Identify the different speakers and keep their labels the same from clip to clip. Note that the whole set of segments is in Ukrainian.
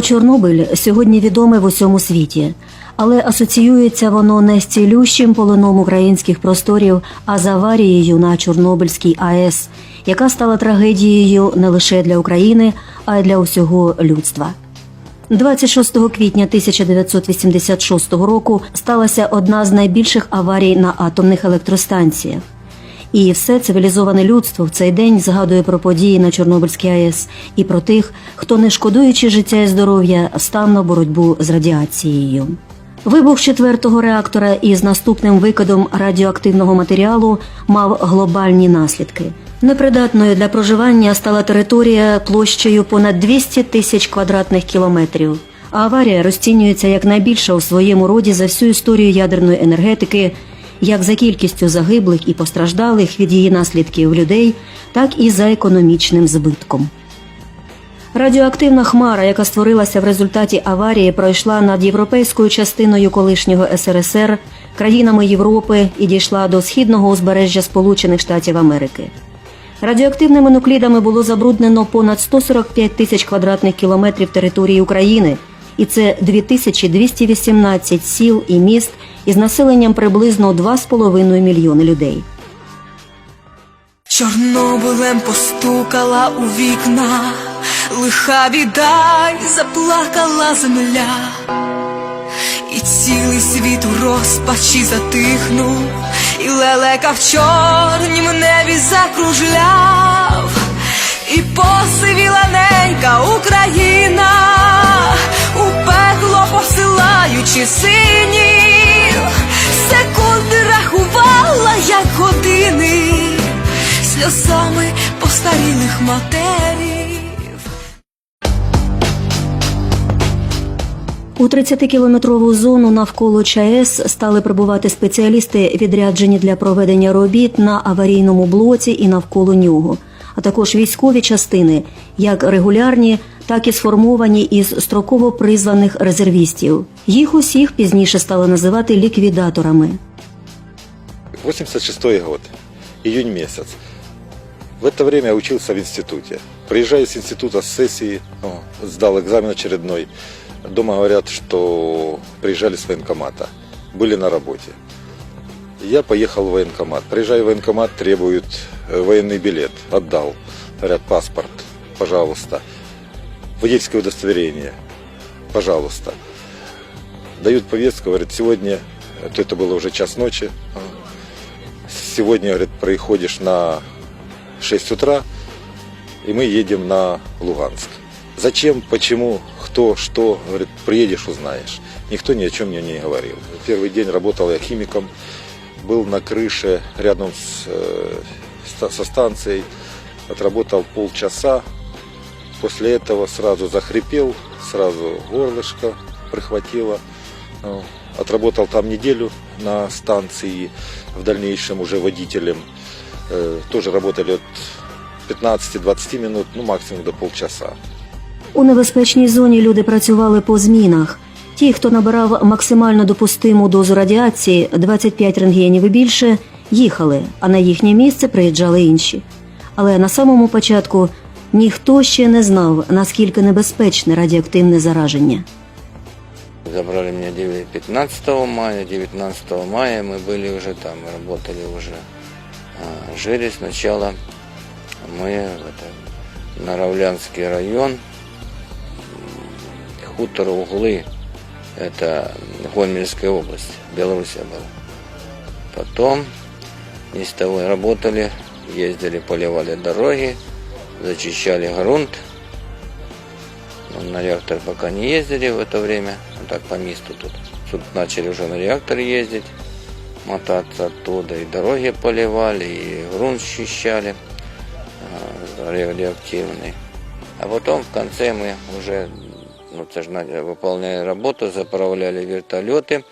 Speaker 1: Чорнобиль сьогодні відоме в усьому світі, але асоціюється воно не з цілющим полоном українських просторів, а з аварією на Чорнобильській АЕС, яка стала трагедією не лише для України, а й для усього людства. 26 квітня 1986 року сталася одна з найбільших аварій на атомних електростанціях. І все цивілізоване людство в цей день згадує про події на Чорнобильській АЕС і про тих, хто, не шкодуючи життя і здоров'я, став на боротьбу з радіацією. Вибух четвертого реактора із наступним викидом радіоактивного матеріалу мав глобальні наслідки. Непридатною для проживання стала територія площею понад 200 тисяч квадратних кілометрів. А аварія розцінюється як найбільша у своєму роді за всю історію ядерної енергетики, як за кількістю загиблих і постраждалих від її наслідків людей, так і за економічним збитком. Радіоактивна хмара, яка створилася в результаті аварії, пройшла над європейською частиною колишнього СРСР, країнами Європи і дійшла до східного узбережжя Сполучених Штатів Америки. Радіоактивними нуклідами було забруднено понад 145 тисяч квадратних кілометрів території України, і це 2218 сіл і міст із населенням приблизно 2,5 мільйони людей.
Speaker 2: Чорнобилем постукала у вікна, лиха біда й заплакала земля, і цілий світ у розпачі затихнув, і лелека в чорнім небі закружляв, і посивіла ненька Україна, посилаючи синів, секунди рахувала, як години сльозами постарілих матерів.
Speaker 1: У 30-кілометрову зону навколо ЧАЕС стали прибувати спеціалісти, відряджені для проведення робіт на аварійному блоці і навколо нього, а також військові частини, як регулярні, так і сформовані із строково призваних резервістів. Їх усіх пізніше стали називати ліквідаторами.
Speaker 3: 86 год, июнь месяц. В это время я учился в институте. Приезжаю с института с сессии, ну, сдал экзамен очередной. Дома говорят, что приезжали с военкомата, были на работе. Я поехал в военкомат. Приезжаю в военкомат, требуют э, военный билет. Отдал. Говорят, паспорт, пожалуйста. Водительское удостоверение, пожалуйста. Дают повестку, говорят, сегодня, то это было уже час ночи, сегодня, говорит, приходишь на 6 утра, и мы едем на Луганск. Зачем, почему, кто, что, говорит, приедешь, узнаешь. Никто ни о чем мне не говорил. Первый день работал я химиком, был на крыше рядом с, э, со станцией, отработал полчаса. После этого сразу захрипел, сразу горлышко прихватило. Ну, Отработал там неделю на станции, в дальнейшем уже водителем. Э, Тоже работали от 15-20 минут, ну максимум до полчаса.
Speaker 1: У небезпечній зоні люди працювали по змінах. Ті, хто набирав максимально допустиму дозу радіації 25 рентгенів і більше, їхали, а на їхнє місце приїжджали інші. Але на самому початку ніхто ще не знав, наскільки небезпечне радіоактивне зараження.
Speaker 4: Забрали меня 9 15 мая, 19 мая мы были уже там, работали уже А, Жили сначала мы в это, Наравлянский район, м, хутор Углы, это Гомельская область, Белоруссия была. Потом ни с того работали, ездили, поливали дороги, Зачищали грунт. Но на реактор пока не ездили в это время, ну так по месту тут. Тут начали уже на реактор ездить, мотаться оттуда, и дороги поливали, и грунт счищали а, радиоактивный. А потом в конце мы уже ну, це ж выполняли работу, заправляли вертолеты,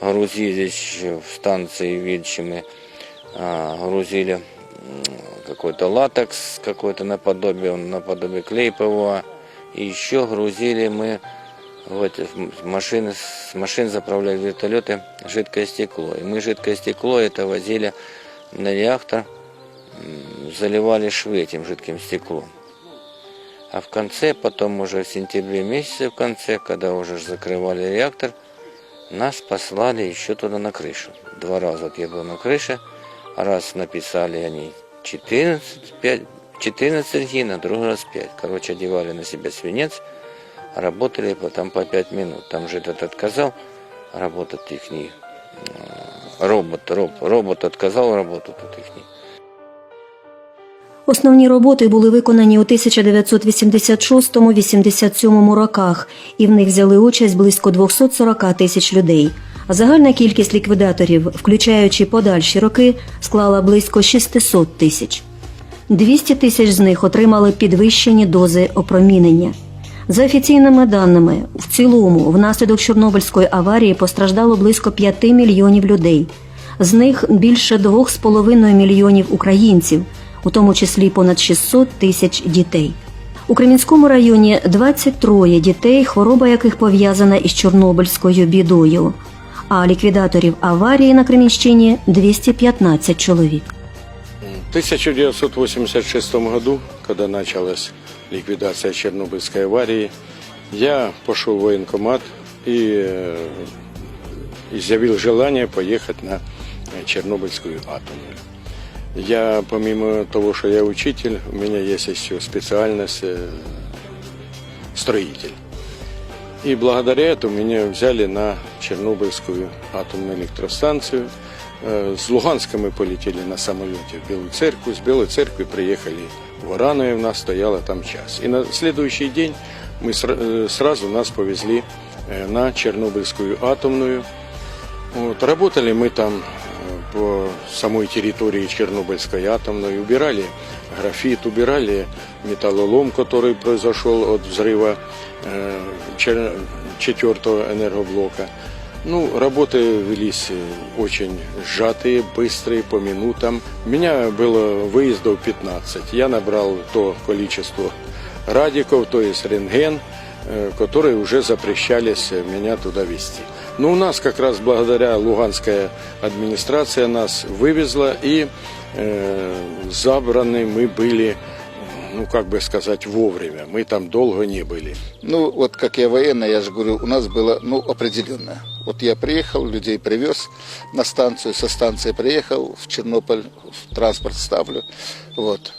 Speaker 4: грузились в станции Вильчими, а, грузили м, какой-то латекс, какой-то наподобие, наподобие клей ПВА. И еще грузили мы в эти в машины, с машин заправляли вертолеты жидкое стекло. И мы жидкое стекло это возили на реактор, м, заливали швы этим жидким стеклом. А в конце, потом уже в сентябре месяце, в конце, когда уже ж закрывали реактор, нас послали еще туда на крышу. Два раза вот я был на крыше, раз написали они 14, 5, 14 гин, а другой раз 5. Короче, одевали на себя свинец, работали там по 5 минут. Там же этот отказал работать их робот, роб, робот отказал работать тут их
Speaker 1: Основні роботи були виконані у 1986-87 роках, і в них взяли участь близько 240 тисяч людей. Загальна кількість ліквідаторів, включаючи подальші роки, склала близько 600 тисяч. 200 тисяч з них отримали підвищені дози опромінення. За офіційними даними, в цілому внаслідок Чорнобильської аварії постраждало близько 5 мільйонів людей. З них більше 2,5 мільйонів українців, у тому числі понад 600 тисяч дітей. У Кремінському районі 23 дітей, хвороба яких пов'язана із Чорнобильською бідою А ліквідаторів аварії на Кремінщині 215 чоловік.
Speaker 5: В 1986 году, когда началась ликвидация Чернобыльской аварии, я пошел в военкомат и э, изъявил желание поехать на э, Чернобыльскую атомную. Я, помимо того, что я учитель, у меня есть еще специальность э, строитель. И благодаря этому меня взяли на Чернобыльскую атомную электростанцию. Э, С Луганска мы полетели на самолете в Белую Церковь. С Белой Церкви приехали в Ораново, у нас стояло там час. И на следующий день мы сра- э, сразу нас повезли э, на Чернобыльскую атомную. Вот, работали мы там э, по самой территории Чернобыльской атомной, убирали графит, убирали металлолом, который произошел от взрыва э, чер- четвертого энергоблока. Ну, работы велись э, очень сжатые, быстрые, по минутам. У меня было выездов 15. Я набрал то количество радиков, то есть рентген, э, которые уже запрещались э, меня туда везти. Но у нас как раз благодаря Луганская администрация нас вывезла и э, забраны мы были, ну как бы сказать, вовремя. Мы там долго не были.
Speaker 6: Ну, вот как я военный, я же говорю, у нас было, ну, определенно. Вот я приехал, людей привез на станцию, со станции приехал в Чернобыль, в транспорт ставлю, вот.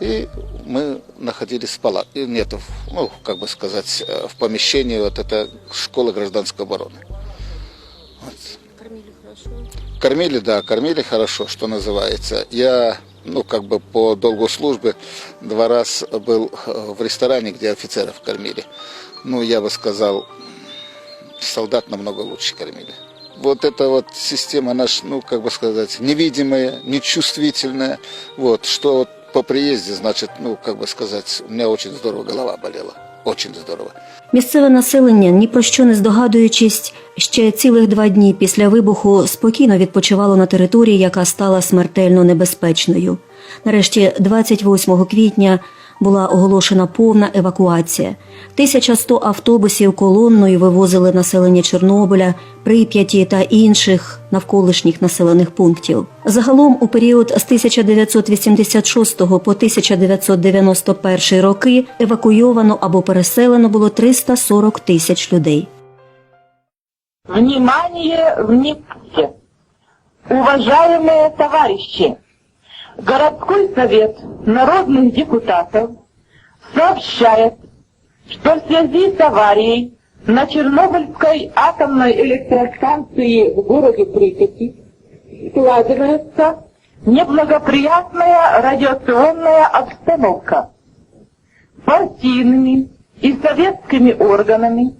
Speaker 6: И мы находились в палате, нет, в- ну, как бы сказать, э, в помещении вот это школы гражданской обороны. Кормили, Да, кормили хорошо, что называется. Я, ну, как бы по долгу службы два раз был э, в ресторане, где офицеров кормили. Ну, я бы сказал, солдат намного лучше кормили. Вот эта вот система наша, ну, как бы сказать, невидимая, нечувствительная. Вот, что вот по приезде, значит, ну, как бы сказать, у меня очень здорово голова болела. Очень здорово.
Speaker 1: Місцеве населення, ні про що не здогадуючись, ще цілих два дні після вибуху спокійно відпочивало на території, яка стала смертельно небезпечною. Нарешті, 28 квітня, була оголошена повна евакуація. 1100 автобусів колонною вивозили населення Чорнобиля, Прип'яті та інших навколишніх населених пунктів. Загалом у період з 1986 по 1991 роки евакуйовано або переселено було 340 тисяч людей.
Speaker 7: Внимание, внимание! Уважаемые товарищи! Городской совет народных депутатов сообщает, что в связи с аварией на Чернобыльской атомной электростанции в городе Припяти складывается неблагоприятная радиационная обстановка. Партийными и советскими органами,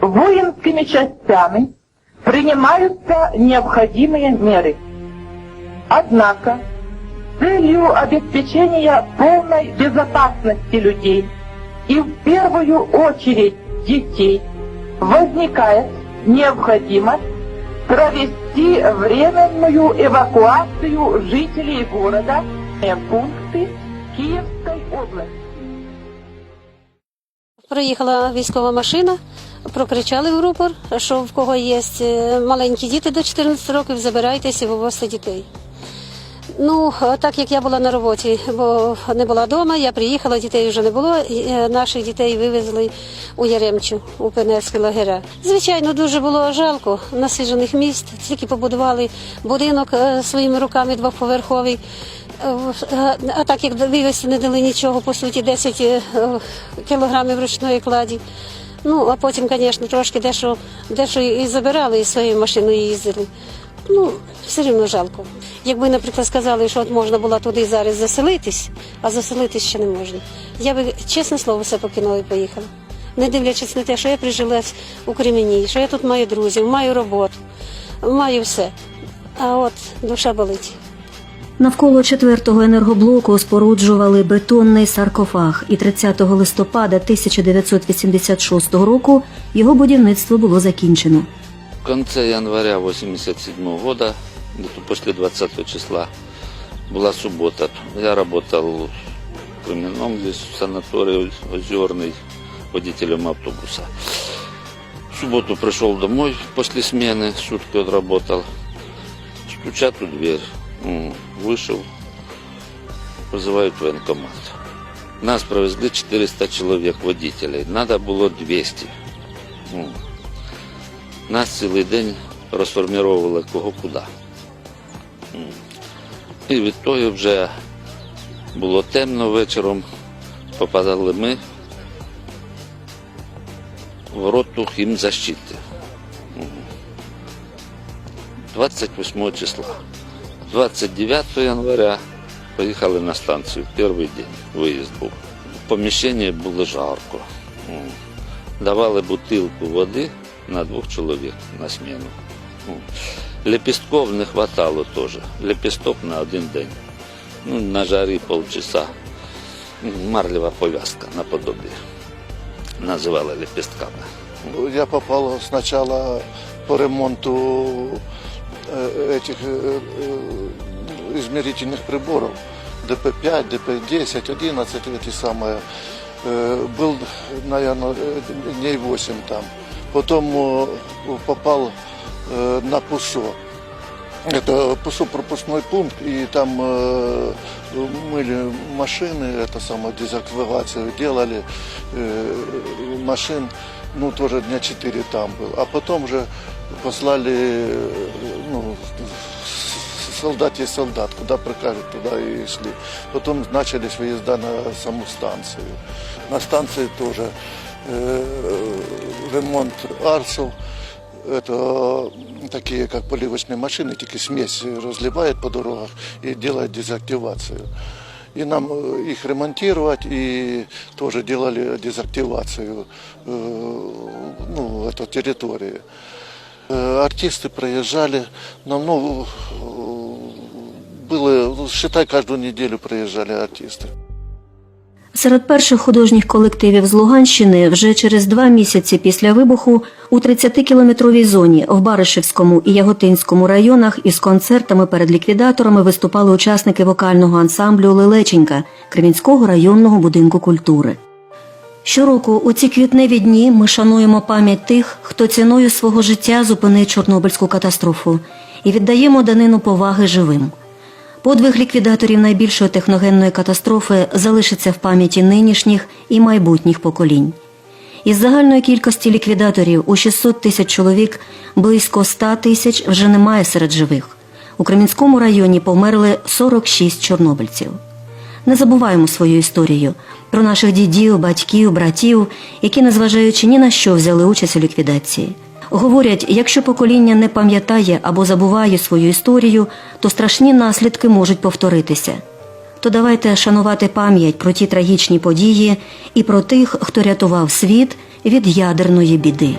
Speaker 7: воинскими частями принимаются необходимые меры. Однако, целью обеспечения полной безопасности людей и в первую очередь детей возникает необходимость провести временную эвакуацию жителей города в пункты Киевской области.
Speaker 8: Проїхала військова машина, прокричали в рупор, що в кого є е, маленькі діти до 14 років, забирайтеся вивозьте дітей. Ну, так як я була на роботі, бо не була вдома, я приїхала, дітей вже не було. е, Наших дітей вивезли у Яремчу, у Пенерські лагеря. Звичайно, дуже було жалко насиджених міст. Тільки побудували будинок е, своїми руками двоповерховий. Е, А так як вивезти не дали нічого, по суті, 10 е, кілограмів ручної кладі. Ну, а потім, звісно, трошки дещо, дещо і забирали і своєю машиною їздили. Ну, все рівно жалко. Якби, наприклад, сказали, що от можна було туди зараз заселитись, а заселитись ще не можна. Я би, чесне слово, все покинула і поїхала. Не дивлячись на те, що я прижилась у Кремені, що я тут маю друзів, маю роботу, маю все. А от душа болить.
Speaker 1: Навколо четвертого енергоблоку споруджували бетонний саркофаг, і 30 листопада 1986 року його будівництво було закінчено.
Speaker 9: Конце января 87 года, где-то после 20 числа, была суббота. Я работал в Кременном, здесь в санатории Озерный, водителем автобуса. В субботу пришел домой после смены, сутки отработал. Стучат у дверь. Вышел, вызывают военкомат. Нас провезли 400 человек водителей. Надо было 200. Нас цілий день розформіровували кого куди. І від того вже було темно вечором, попадали ми в роту хімзащити. М. 28 числа. 29 января поїхали на станцію. Перший день виїзд був. В поміщенні було жарко. Давали бутилку води на двох чоловік на зміну. Ну, Лепістков не хватало теж. Лепісток на один день. Ну, на жарі полчаса. Ну, Марлева пов'язка наподобие. Називали лепістками.
Speaker 10: Я попал сначала по ремонту э, этих э, э, измерительных приборов. ДП-5, ДП-10, 11, эти самые. Э, Был, наверное, дней 8 там. Потом э, попал э, на ПУСО. Это ПУСО пропускной пункт, и там э, мыли машины, это самое, дезактивацию делали машин, ну, тоже дня 4 там был. А потом уже послали, ну, солдат есть солдат, куда прикажут, туда и шли. Потом начались выезда на саму станцию. На станции тоже ремонт арсов, это такие, как поливочные машины, только смесь разливает по дорогах и делает дезактивацию. И нам э, их ремонтировать, и тоже делали дезактивацию э, ну, этой территории. Э, Артисты проезжали, нам, ну, э, было, ну, считай, каждую неделю проезжали артисты.
Speaker 1: Серед перших художніх колективів з Луганщини вже через два місяці після вибуху у 30-кілометровій зоні в Баришевському і Яготинському районах із концертами перед ліквідаторами виступали учасники вокального ансамблю Лелеченька Кремінського районного будинку культури. Щороку у ці квітневі дні ми шануємо пам'ять тих, хто ціною свого життя зупинив Чорнобильську катастрофу і віддаємо данину поваги живим. Подвиг ліквідаторів найбільшої техногенної катастрофи залишиться в пам'яті нинішніх і майбутніх поколінь. Із загальної кількості ліквідаторів у 600 тисяч чоловік близько 100 тисяч вже немає серед живих. у Кремінському районі померли 46 чорнобильців. Не забуваємо свою історію про наших дідів, батьків, братів, які, незважаючи ні на що, взяли участь у ліквідації. Говорять, якщо покоління не пам'ятає або забуває свою історію, то страшні наслідки можуть повторитися. То давайте шанувати пам'ять про ті трагічні події і про тих, хто рятував світ від ядерної біди.